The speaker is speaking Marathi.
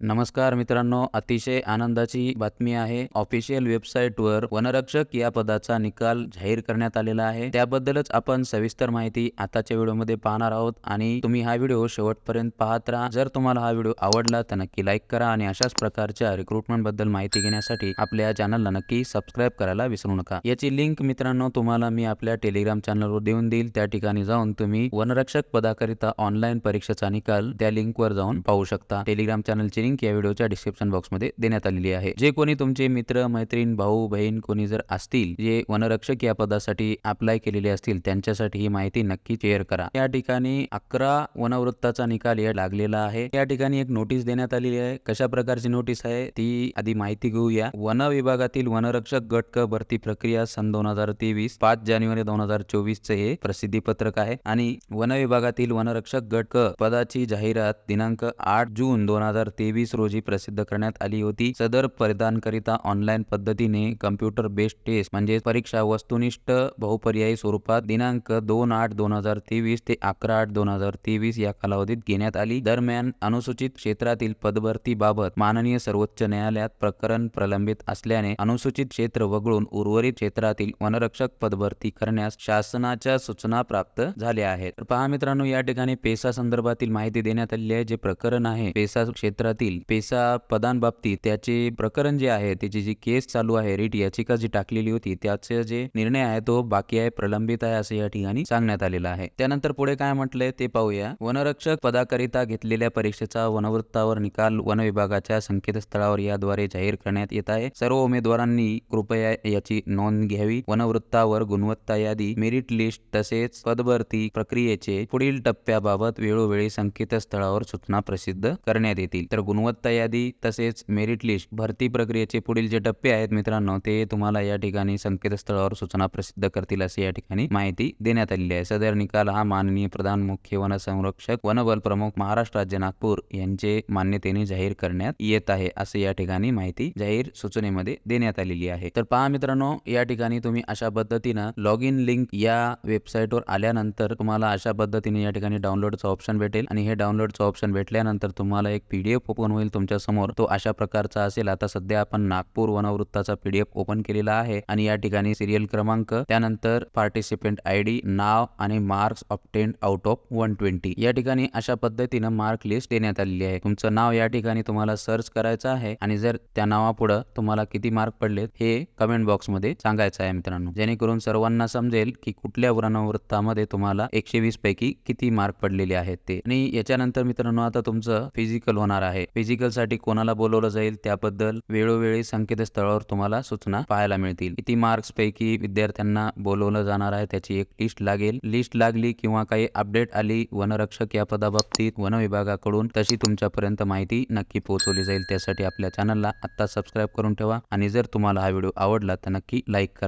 नमस्कार मित्रांनो अतिशय आनंदाची बातमी आहे. ऑफिशियल वेबसाईटवर वनरक्षक या पदाचा निकाल जाहीर करण्यात आलेला आहे. त्याबद्दलच आपण सविस्तर माहिती आताच्या व्हिडिओमध्ये पाहणार आहोत आणि तुम्ही हा व्हिडिओ शेवटपर्यंत पाहत राहा. जर तुम्हाला हा व्हिडिओ आवडला तर नक्की लाईक करा आणि अशाच प्रकारच्या रिक्रुटमेंटबद्दल माहिती घेण्यासाठी आपल्या चॅनलला नक्की सबस्क्राईब करायला विसरू नका. याची लिंक मित्रांनो तुम्हाला मी आपल्या टेलिग्राम चॅनलवर देऊन देईल. त्या ठिकाणी जाऊन तुम्ही वनरक्षक पदाकरिता ऑनलाईन परीक्षेचा निकाल त्या लिंकवर जाऊन पाहू शकता. टेलिग्राम चॅनलची लिंक या व्हिडिओच्या डिस्क्रिप्शन बॉक्समध्ये देण्यात आलेली आहे. जे कोणी तुमचे मित्र मैत्रीण भाऊ बहीण कोणी जर असतील जे वनरक्षक या पदासाठी अप्लाय केलेले असतील त्यांच्यासाठी ही माहिती नक्की शेअर करा. या ठिकाणी अकरा वनवृत्ताचा निकाल या लागलेला आहे. या ठिकाणी एक नोटीस देण्यात आलेली आहे. कशा प्रकारची नोटीस आहे? ती आधी माहिती घेऊया. वन विभागातील वनरक्षक गट क भरती प्रक्रिया सन दोन हजार तेवीस पाच जानेवारी दोन हजार चोवीस चे हे प्रसिद्धी पत्रक आहे. आणि वन विभागातील वनरक्षक गट क पदाची जाहिरात दिनांक आठ जून दोन हजार तेवीस रोजी प्रसिद्ध करण्यात आली होती. सदर परिधानकरिता ऑनलाईन पद्धतीने कम्प्युटर बेस्ड टेस्ट म्हणजे परीक्षा वस्तुनिष्ठ बहुपर्यायी स्वरूपात दिनांक दोन आठ दोन हजार तेवीस ते अकरा आठ दोन हजार तेवीस या कालावधीत घेण्यात आली. दरम्यान अनुसूचित क्षेत्रातील पदभरती बाबत माननीय सर्वोच्च न्यायालयात प्रकरण प्रलंबित असल्याने अनुसूचित क्षेत्र वगळून उर्वरित क्षेत्रातील वनरक्षक पदभरती करण्यास शासनाच्या सूचना प्राप्त झाल्या आहेत. पहा मित्रांनो या ठिकाणी पेसा संदर्भातील माहिती देण्यात आलेली आहे. जे प्रकरण आहे पेसा क्षेत्रातील पेसा पदांबाबतीत त्याचे प्रकरण जे आहे त्याची जी केस चालू आहे रिट याचिका जी टाकलेली होती त्याचे जे निर्णय आहे तो बाकी आहे प्रलंबित आहे असं या ठिकाणी सांगण्यात आलेलं आहे. त्यानंतर पुढे काय म्हटलंय ते पाहूया. वनरक्षक पदाकरिता घेतलेल्या परीक्षेचा वनवृत्तावर निकाल वन विभागाच्या संकेतस्थळावर याद्वारे जाहीर करण्यात येत आहे. सर्व उमेदवारांनी कृपया याची नोंद घ्यावी. वनवृत्तावर गुणवत्ता यादी मेरिट लिस्ट तसेच पदभरती प्रक्रियेचे पुढील टप्प्याबाबत वेळोवेळी संकेतस्थळावर सूचना प्रसिद्ध करण्यात येतील. तर गुणवत्ता यादी तसेच मेरिट लिस्ट भरती प्रक्रियेचे पुढील जे टप्पे आहेत मित्रांनो ते तुम्हाला या ठिकाणी संकेतस्थळावर सूचना प्रसिद्ध करतील असे या ठिकाणी माहिती देण्यात आलेली आहे. सदर निकाल हा माननीय प्रधान मुख्य वन संरक्षक वनबल प्रमुख महाराष्ट्र राज्य नागपूर यांचे मान्यतेने जाहीर करण्यात येत आहे असे या ठिकाणी माहिती जाहीर सूचनेमध्ये देण्यात आलेली आहे. तर पहा मित्रांनो या ठिकाणी तुम्ही अशा पद्धतीनं लॉग इन लिंक या वेबसाईटवर आल्यानंतर तुम्हाला अशा पद्धतीने या ठिकाणी डाउनलोडचं ऑप्शन भेटेल आणि हे डाउनलोडचं ऑप्शन भेटल्यानंतर तुम्हाला एक पीडीएफ ओपन होईल तुमच्यासमोर तो अशा प्रकारचा असेल. आता सध्या आपण नागपूर वनवृत्ताचा पीडीएफ ओपन केलेला आहे आणि या ठिकाणी सिरियल क्रमांक त्यानंतर पार्टिसिपेंट आय डी नाव आणि marks obtained out of one twenty. या ठिकाणी अशा पद्धतीनं मार्क लिस्ट देण्यात आलेली आहे. तुमचं नाव या ठिकाणी तुम्हाला सर्च करायचं आहे आणि जर त्या नावापुढं तुम्हाला किती मार्क पडलेत हे कमेंट बॉक्समध्ये सांगायचं आहे मित्रांनो. जेणेकरून सर्वांना समजेल की कुठल्या वनवृत्तामध्ये तुम्हाला एकशे वीस पैकी किती मार्क पडलेले आहेत ते. आणि याच्यानंतर मित्रांनो आता तुमचं फिजिकल होणार आहे. फिजिकलसाठी कोणाला बोलवलं जाईल त्याबद्दल वेळोवेळी संकेतस्थळावर तुम्हाला सूचना पाहायला मिळतील. किती मार्क्स पैकी विद्यार्थ्यांना बोलवलं जाणार आहे त्याची एक लिस्ट लागेल. लिस्ट लागली किंवा काही अपडेट आली वनरक्षक या पदाबाबतीत वन विभागाकडून तशी तुमच्यापर्यंत माहिती नक्की पोहोचवली जाईल. त्यासाठी आपल्या चॅनलला आत्ता सबस्क्राईब करून ठेवा आणि जर तुम्हाला हा व्हिडिओ आवडला तर नक्की लाईक करा.